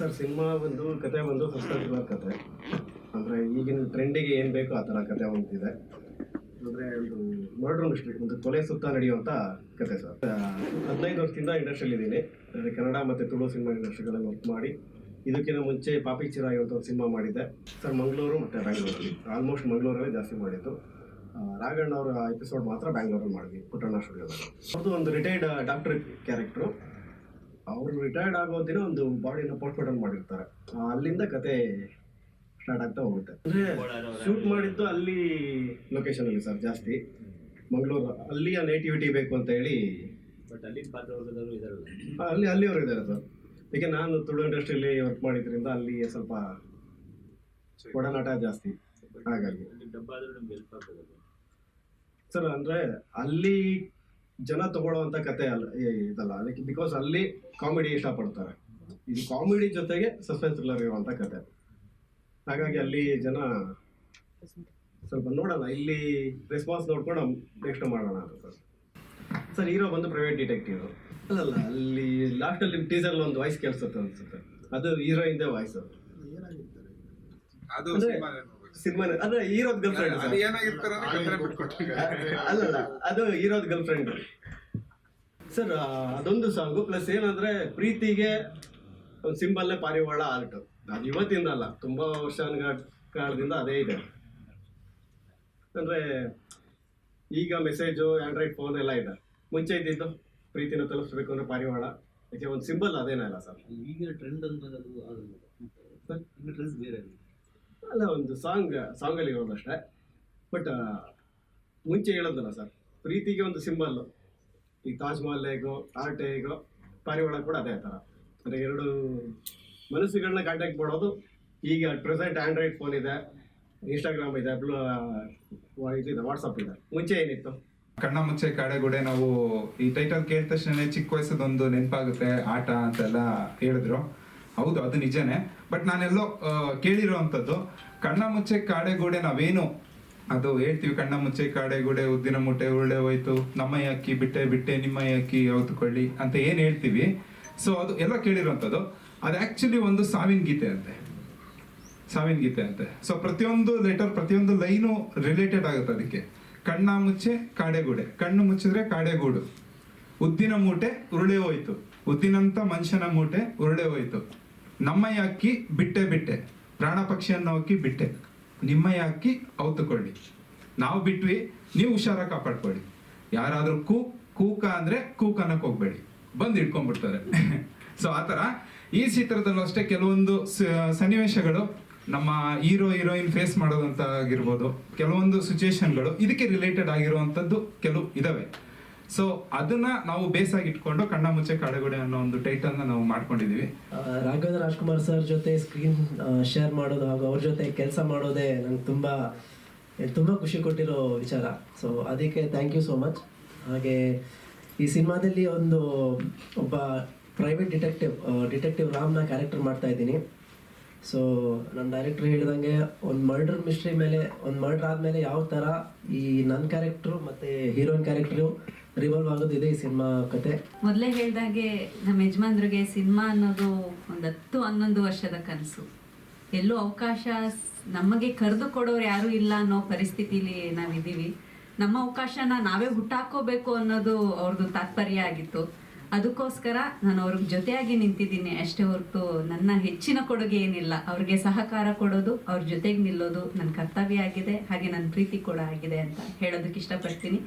Sir, cinema ಬಂದು ಕತೆ ಬಂದು ಸಸ್ಪೆನ್ಸ್ ಕತೆ. ಅಂದರೆ ಈಗಿನ ಟ್ರೆಂಡಿಗೆ ಏನು ಬೇಕೋ ಆ ಥರ ಕತೆ ಒಂದಿದೆ ಅಂದರೆ ಒಂದು ಮರ್ಡರ್ ಮಿಸ್ಟ್ರಿ ಒಂದು ಕೊಲೆ ಸುತ್ತ ನಡೆಯುವಂಥ ಕತೆ ಸರ್. ಹದಿನೈದು ವರ್ಷದಿಂದ ಇಂಡಸ್ಟ್ರಿಯಲ್ಲಿ ಇದ್ದೀನಿ. ಅಂದರೆ ಕನ್ನಡ ಮತ್ತು ತುಳು ಸಿನಿಮಾ ಇಂಡಸ್ಟ್ರಿಗಳಲ್ಲಿ ವರ್ಕ್ ಮಾಡಿ, ಇದಕ್ಕಿಂತ ಮುಂಚೆ ಪಾಪಿ ಚಿರಾಯಿ ಒಂದು ಸಿನಿಮಾ ಮಾಡಿದ್ದೆ ಸರ್, ಮಂಗಳೂರು ಮತ್ತು ಬ್ಯಾಂಗ್ಳೂರಲ್ಲಿ ಆಲ್ಮೋಸ್ಟ್ ಮಂಗಳೂರಲ್ಲೇ ಜಾಸ್ತಿ ಮಾಡಿದ್ದು. ರಾಘಣ್ಣ ಅವರ ಎಪಿಸೋಡ್ ಮಾತ್ರ ಬ್ಯಾಂಗ್ಳೂರಲ್ಲಿ ಮಾಡಿದ್ವಿ ಪುಟ್ಟಣ್ಣ ಸ್ಟುಡಿಯೋದಲ್ಲಿ ಅದು ಒಂದು ರಿಟೈರ್ಡ್ ಡಾಕ್ಟರ್ ಕ್ಯಾರೆಕ್ಟ್ರು ಅವರು ರಿಟೈರ್ಡ್ ಆಗೋ ದಿನ ಒಂದು ಬಾಡಿನ ಪೋಸ್ಟ್ಮಾರ್ಟಮ್ ಮಾಡಿರ್ತಾರೆ. ಅಲ್ಲಿಂದ ಕತೆ ಸ್ಟಾರ್ಟ್ ಆಗ್ತಾ ಹೋಗುತ್ತೆ. ಅಂದ್ರೆ ಶೂಟ್ ಮಾಡಿದ್ದು ಅಲ್ಲಿ ಲೊಕೇಶನ್ ಅಲ್ಲಿ ಸರ್ ಜಾಸ್ತಿ. ಮಂಗಳೂರು ಅಲ್ಲಿಯ ನೇಟಿವಿಟಿ ಬೇಕು ಅಂತ ಹೇಳಿ. ಬಟ್ ಅಲ್ಲಿ ಇದಾರಲ್ಲ. ಅಲ್ಲಿ ಅಲ್ಲಿಯವರು ಇದ್ದಾರೆ ಸರ್. ಈಗ ನಾನು ತುಳು ಇಂಡಸ್ಟ್ರಿಯಲ್ಲಿ ವರ್ಕ್ ಮಾಡಿದ್ರಿಂದ ಅಲ್ಲಿ ಸ್ವಲ್ಪ ಒಡನಾಟ ಜಾಸ್ತಿ. ಹಾಗಾಗಿ. ಸರ್ ಅಂದ್ರೆ ಅಲ್ಲಿ ಜನ ತಗೊಳ್ಳೋವಂಥ ಕತೆ ಅಲ್ಲ ಇದಲ್ಲ. ಅದಕ್ಕೆ ಬಿಕಾಸ್ ಅಲ್ಲಿ ಕಾಮಿಡಿ ಇಷ್ಟಪಡ್ತಾರೆ. ಇದು ಕಾಮಿಡಿ ಜೊತೆಗೆ ಸಸ್ಪೆನ್ಸ್ ಥ್ರಿಲ್ಲರ್ ಇರುವಂತ ಕತೆ. ಹಾಗಾಗಿ ಅಲ್ಲಿ ಜನ ಸ್ವಲ್ಪ ನೋಡೋಣ. ಇಲ್ಲಿ ರೆಸ್ಪಾನ್ಸ್ ನೋಡ್ಕೊಂಡು ನೆಕ್ಸ್ಟ್ ಮಾಡೋಣ ಅಂತ ಸರ್. ಸರ್ ಹೀರೋ ಬಂದು ಪ್ರೈವೇಟ್ ಡಿಟೆಕ್ಟಿವ್ ಅಲ್ಲಲ್ಲ ಅಲ್ಲಿ ಲಾಸ್ಟಲ್ಲಿ ಟೀಸರ್ ಒಂದು ವಾಯ್ಸ್ ಕೇಳಿಸುತ್ತೆ ಅನ್ಸುತ್ತೆ. ಅದು ಹೀರೋಯಿಂದೇ ವಾಯ್ಸ್ ಅದು ಸಿನಿಮಾ. ಅಂದ್ರೆ ಹೀರೋದ್ ಗರ್ಲ್ ಅದು ಫ್ರೆಂಡ್ ಏನಾಗಿರ್ತಾರೆ. ಅಲ್ಲಲ್ಲ ಅದು ಹೀರೋದ್ ಗರ್ಲ್ ಫ್ರೆಂಡ್ ಸರ್ ಅದೊಂದು ಸಾಂಗು ಪ್ಲಸ್ ಏನಂದ್ರೆ ಪ್ರೀತಿಗೆ ಒಂದು ಸಿಂಬಲ್ನೇ ಪಾರಿವಾಳ ಆರ್ಟ್. ಅದು ಇವತ್ತಿಂದ ಅಲ್ಲ ತುಂಬಾ ವರ್ಷ ಕಾಲದಿಂದ ಅದೇ ಇದೆ. ಅಂದ್ರೆ ಈಗ ಮೆಸೇಜು ಆಂಡ್ರಾಯ್ಡ್ ಫೋನ್ ಎಲ್ಲ ಇದೆ. ಮುಂಚೆ ಇದ್ದಿದ್ದು ಪ್ರೀತಿನ ತಲುಪಿಸ್ಬೇಕು ಅಂದ್ರೆ ಪಾರಿವಾಳ. ಯಾಕೆ ಒಂದು ಸಿಂಬಲ್ ಅದೇನಲ್ಲ ಸರ್. ಈಗ ಟ್ರೆಂಡ್ ಅಂತ ಬೇರೆ ಅಲ್ಲ, ಒಂದು ಸಾಂಗ್, ಸಾಂಗಲ್ಲಿ ಇರೋದಷ್ಟೇ ಬಟ್ ಮುಂಚೆ ಹೇಳೋದಲ್ಲ ಸರ್, ಪ್ರೀತಿಗೆ ಒಂದು ಸಿಂಬಲ್ಲು ಈ ತಾಜ್ ಮಹಲ್ ಹೇಗೋ ಆರ್ಟ್ ಹೇಗೋ ಪಾರಿವಾಳ ಕೂಡ ಅದೇ ಥರ. ಅಂದರೆ ಎರಡು ಮನಸ್ಸುಗಳನ್ನ ಕಾಂಟ್ಯಾಕ್ಟ್ ಮಾಡೋದು. ಈಗ ಪ್ರೆಸೆಂಟ್ ಆಂಡ್ರಾಯ್ಡ್ ಫೋನ್ ಇದೆ ಇನ್ಸ್ಟಾಗ್ರಾಮ್ ಇದೆ ಇದಿದೆ ವಾಟ್ಸಪ್ ಇದೆ. ಮುಂಚೆ ಏನಿತ್ತು? ಕಣ್ಣ ಮುಚ್ಚೆ ಕಾಡೆಗುಡೆ ನಾವು ಈ ಟೈಟಲ್ ಕೇಳಿದ ತಕ್ಷಣ ಚಿಕ್ಕ ವಯಸ್ಸದೊಂದು ನೆನಪಾಗುತ್ತೆ, ಆಟ ಅಂತೆಲ್ಲ ಹೇಳಿದ್ರು. ಹೌದು, ಅದು ನಿಜನೇ. ಬಟ್ ನಾನೆಲ್ಲೋ ಕೇಳಿರೋ ಅಂಥದ್ದು ಕಣ್ಣ ಮುಚ್ಚೆ ಕಾಡೆಗೂಡೆ ನಾವೇನು? ಅದು ಹೇಳ್ತೀವಿ, ಕಣ್ಣ ಮುಚ್ಚೆ ಕಾಡೆಗೂಡೆ ಉದ್ದಿನ ಮೂಟೆ ಉರುಳೆ ಹೋಯ್ತು ನಮ್ಮಯ್ಯ ಅಕ್ಕಿ, ಬಿಟ್ಟೆ ಬಿಟ್ಟೆ ನಿಮ್ಮಯ್ಯ ಅಕ್ಕಿ ಯಾವತ್ತುಕೊಳ್ಳಿ ಅಂತ ಏನು ಹೇಳ್ತೀವಿ? ಸೊ ಅದು ಎಲ್ಲ ಕೇಳಿರೋಂಥದ್ದು ಅದು ಆ್ಯಕ್ಚುಲಿ ಒಂದು ಸಾವಿನ ಗೀತೆ ಅಂತೆ. ಸಾವಿನ ಗೀತೆ ಅಂತೆ. ಸೊ ಪ್ರತಿಯೊಂದು ಲೆಟರ್ ಪ್ರತಿಯೊಂದು ಲೈನು ರಿಲೇಟೆಡ್ ಆಗುತ್ತೆ ಅದಕ್ಕೆ. ಕಣ್ಣ ಮುಚ್ಚೆ ಕಾಡೆಗೂಡೆ ಕಣ್ಣು ಮುಚ್ಚಿದ್ರೆ ಕಾಡೆಗೂಡು ಉದ್ದಿನ ಮೂಟೆ ಉರುಳೆ ಹೋಯ್ತು. ಉದ್ದಿನಂತ ಮನುಷ್ಯನ ಮೂಟೆ ಉರುಳೆ ಹೋಯ್ತು. ನಮ್ಮಯ್ಯ ಅಕ್ಕಿ ಬಿಟ್ಟೆ ಬಿಟ್ಟೆ. ಪ್ರಾಣ ಪಕ್ಷಿಯನ್ನು ಅಕ್ಕಿ ಬಿಟ್ಟೆ. ನಿಮ್ಮಯ್ಯ ಅಕ್ಕಿ ಔತುಕೊಳ್ಳಿ. ನಾವು ಬಿಟ್ವಿ, ನೀವು ಹುಷಾರ ಕಾಪಾಡ್ಕೊಳ್ಳಿ. ಯಾರಾದರೂ ಕೂ, ಕೂಕ ಅಂದ್ರೆ ಕೂಕನಕ್ಕೆ ಹೋಗಬೇಡಿ. ಬಂದು ಇಟ್ಕೊಂಡ್ಬಿಡ್ತಾರೆ ಸೊ ಆತರ ಈ ಚಿತ್ರದಲ್ಲೂ ಅಷ್ಟೇ ಕೆಲವೊಂದು ಸನ್ನಿವೇಶಗಳು ನಮ್ಮ ಹೀರೋ, ಹೀರೋಯಿನ್ ಫೇಸ್ ಮಾಡೋದಂತ ಆಗಿರ್ಬೋದು ಕೆಲವೊಂದು ಸಿಚುವೇಶನ್ಗಳು ಇದಕ್ಕೆ ರಿಲೇಟೆಡ್ ಆಗಿರುವಂತದ್ದು ಕೆಲವು ಇದಾವೆ. ಸೊ ಅದನ್ನ ನಾವು ಬೇಸ್ ಆಗಿ ಇಟ್ಕೊಂಡು ಕಣ್ಣ ಮುಚ್ಚೆ ಕಾಡಗೋಡೆ ಅನ್ನೋ ಒಂದು ಟೈಟಲ್ನ ನಾವು ಮಾಡ್ಕೊಂಡಿದೀವಿ. ರಾಘವೇಂದ್ರ ರಾಜ್ಕುಮಾರ್ ಸರ್ ಜೊತೆ ಸ್ಕ್ರೀನ್ ಶೇರ್ ಮಾಡೋದು ಹಾಗೂ ಅವ್ರ ಜೊತೆ ಕೆಲಸ ಮಾಡೋದೇ ನಂಗೆ ತುಂಬಾ ತುಂಬಾ ಖುಷಿ ಕೊಟ್ಟಿರೋ ವಿಚಾರ. ಸೊ ಅದಕ್ಕೆ ಥ್ಯಾಂಕ್ ಯು ಸೋ ಮಚ್ ಹಾಗೆ ಈ ಸಿನಿಮಾದಲ್ಲಿ ಒಂದು ಒಬ್ಬ ಪ್ರೈವೇಟ್ ಡಿಟೆಕ್ಟಿವ್ ಡಿಟೆಕ್ಟಿವ್ ರಾಮ್ನ ಕ್ಯಾರೆಕ್ಟರ್ ಮಾಡ್ತಾ ಇದ್ದೀನಿ. ಸೊ ನನ್ನ ಡೈರೆಕ್ಟರ್ ಹೇಳಿದಂಗೆ ಒಂದು ಮರ್ಡರ್ ಮಿಸ್ಟ್ರಿ ಮೇಲೆ, ಒಂದು ಮರ್ಡರ್ ಆದಮೇಲೆ ಯಾವ ಥರ ಈ ನನ್ನ ಕ್ಯಾರೆಕ್ಟ್ರು ಮತ್ತು ಹೀರೋಯಿನ್ ಕ್ಯಾರೆಕ್ಟ್ರು ರಿವಾಲ್ವ್ ಆಗೋದು ಇದೇ ಸಿನಿಮಾ ಕತೆ. ಮೊದಲೇ ಹೇಳಿದಾಗೆ ನಮ್ಮ ಯಜಮಾನ್ರಿಗೆ ಸಿನಿಮಾ ಅನ್ನೋದು ಒಂದು ಹತ್ತು ಹನ್ನೊಂದು ವರ್ಷದ ಕನಸು. ಎಲ್ಲೂ ಅವಕಾಶ ನಮಗೆ ಕರೆದು ಕೊಡೋರು ಯಾರೂ ಇಲ್ಲ ಅನ್ನೋ ಪರಿಸ್ಥಿತಿಲಿ ನಾವಿದ್ದೀವಿ. ನಮ್ಮ ಅವಕಾಶನ ನಾವೇ ಹುಟ್ಟಾಕೋಬೇಕು ಅನ್ನೋದು ಅವ್ರದ್ದು ತಾತ್ಪರ್ಯ ಆಗಿತ್ತು. ಅದಕ್ಕೋಸ್ಕರ ನಾನು ಅವ್ರ ಜೊತೆಯಾಗಿ ನಿಂತಿದ್ದೀನಿ. ಅಷ್ಟೇ ಹೊರತು ನನ್ನ ಹೆಚ್ಚಿನ ಕೊಡುಗೆ ಏನಿಲ್ಲ. ಅವ್ರಿಗೆ ಸಹಕಾರ ಕೊಡೋದು, ಅವ್ರ ಜೊತೆಗೆ ನಿಲ್ಲೋದು ನನ್ನ ಕರ್ತವ್ಯ ಆಗಿದೆ. ಹಾಗೆ ನನ್ನ ಪ್ರೀತಿ ಕೂಡ ಆಗಿದೆ ಅಂತ ಹೇಳೋದಕ್ಕೆ ಇಷ್ಟಪಡ್ತೀನಿ.